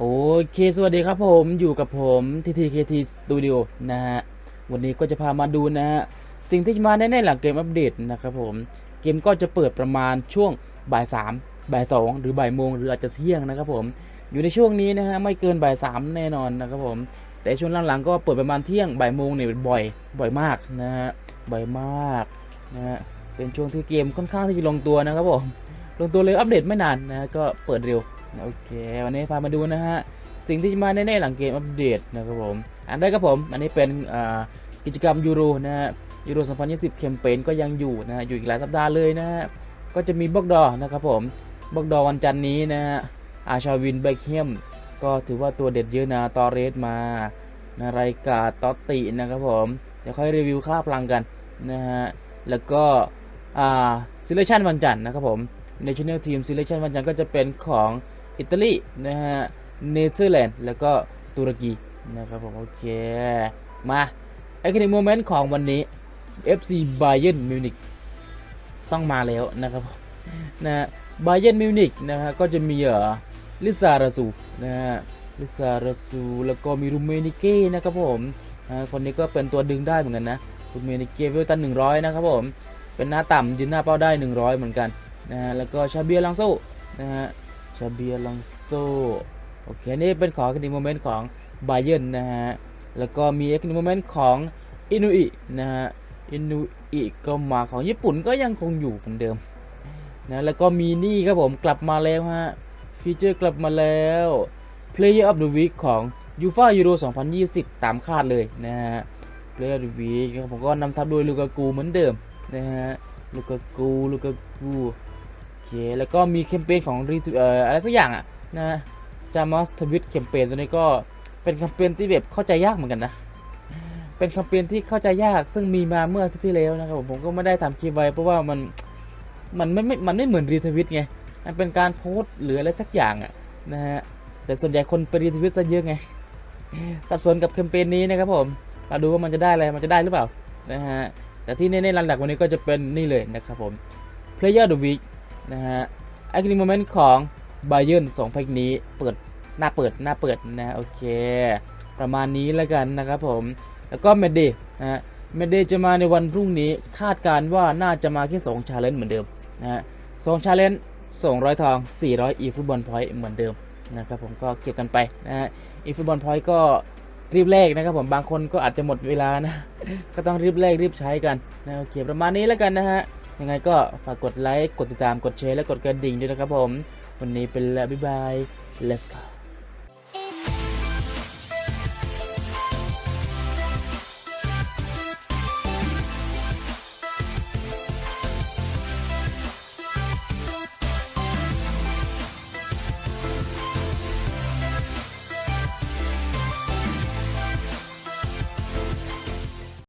โอเค สวัสดีครับผมอยู่กับผม TTKT Studio นะฮะ วันนี้ก็จะพามาดูนะฮะ สิ่งที่จะมาแน่ๆหลังเกมอัปเดตนะครับผม เกมก็จะเปิดประมาณช่วงบ่ายสามบ่ายสองหรือบ่ายโมงหรืออาจจะเที่ยงนะครับผม อยู่ในช่วงนี้นะฮะ ไม่เกินบ่ายสามแน่นอนนะครับผม แต่ช่วงหลังๆก็เปิดประมาณเที่ยงบ่ายโมงเนี่ยบ่อย บ่อยมากนะฮะ บ่อยมากนะฮะ เป็นช่วงที่เกมค่อนข้างที่จะลงตัวนะครับผม ลงตัวเลยอัปเดตไม่นานนะก็เปิดเร็ว โอเค วันนี้พามาดูนะฮะ สิ่งที่จะมาแน่ๆหลังเกมอัปเดตนะครับผม อันแรกครับผม อันนี้เป็นกิจกรรมยูโรนะฮะยูโร 2020 แคมเปญก็ยังอยู่นะฮะอยู่อีกหลายสัปดาห์เลยนะฮะ ก็จะมีบล็อกดอนะครับผมบล็อกดอวันจันทร์นี้นะฮะ อาชาวินเบคเฮมก็ถือว่าตัวเด็ดเยอะนะตอเรสมานะไรกาตอตตินะครับผม เดี๋ยวค่อยรีวิวค่าพลังกันนะฮะ แล้วก็อ่าซิเลชันวันจันทร์นะครับผม National Team Selection วันจันทร์ก็จะเป็นของ อิตาลีนะฮะเนเธอร์แลนด์แล้วก็ตุรกีนะครับผมโอเค มาไอ้คดีโมเมนต์ของวันนี้ FC Bayern Munich ต้องมาแล้วนะครับผมนะฮะ Bayern Munich นะฮะก็จะมีเอ่อลิซาราซูนะฮะลิซาราซูแล้วก็มีรูเมนิเก้นะครับผมคนนี้ก็เป็นตัวดึงได้เหมือนกันนะรูเมนิเก้เวลตัน100 นะครับผม เป็นหน้าต่ำยืนหน้าเป้าได้ 100 เหมือนกันนะฮะแล้วก็ชาเบียลังโซนะฮะ ชาเบียลังโซโอเคอันี่เป็นของคดีโมเมนต์ของไบาเยนนะฮะ แล้วก็มีคดีโมเมนต์ของอินุอินะฮะ อินุอิก็มาของญี่ปุ่นก็ยังคงอยู่เหมือนเดิมนะแล้วก็มีนี่ครับผมกลับมาแล้วฮะ ฟีเจอร์กลับมาแล้ว Player of the Week ของ u f a Euro 2020 ตามคาดเลยนะฮะ Player of the Week คผมก็นำทัพโดยลูกากูเหมือนเดิมนะฮะ ลูกากู ลูกากู เค แล้วก็มีแคมเปญของรีเอ่ออะไรสักอย่างอะนะจามอสทวิตแคมเปญตัวนี้ก็เป็นแคมเปญที่แบบเข้าใจยากเหมือนกันนะ เป็นแคมเปญที่เข้าใจยากซึ่งมีมาเมื่อที่แล้วนะครับผมผมก็ไม่ได้ทำคลิปไว้เพราะว่ามันมันไม่ไม่มันไม่เหมือนรีทวิตไง มันเป็นการโพสต์หรืออะไรสักอย่างอะนะฮะ แต่ส่วนใหญ่คนไปรีทวิตซะเยอะไง สับสนกับแคมเปญนี้นะครับผม เราดูว่ามันจะได้อะไร มันจะได้หรือเปล่านะฮะ แต่ที่แน่ๆหลักๆวันนี้ก็จะเป็นนี่เลยนะครับผม Player of the Week นะฮะไอคลิโมเมนต์ของ Bayern 2แพ็กนี้เปิดหน้าเปิดหน้าเปิดนะโอเค ประมาณนี้แล้วกันนะครับผม แล้วก็เมดเดย์นะฮะเมดเดย์จะมาในวันพรุ่งนี้คาดการว่าน่าจะมาแค่2ชาเลนจ์เหมือนเดิมนะฮะสองชาเลนจ์200 ทอง 400 e ฟุตบอลพอยต์เหมือนเดิมนะครับผมก็เก็บกันไปนะฮะ e ฟุตบอลพอยต์ก็รีบแลกนะครับผมบางคนก็อาจจะหมดเวลานะ ก็ต้องรีบแลกรีบใช้กันนะโอเคประมาณนี้แล้วกันนะฮะ ยังไงก็ฝากกดไลค์ กดติดตาม กดแชร์ และกดกระดิ่งด้วยนะครับผม วันนี้เป็นแล้วบ๊ายบาย let's go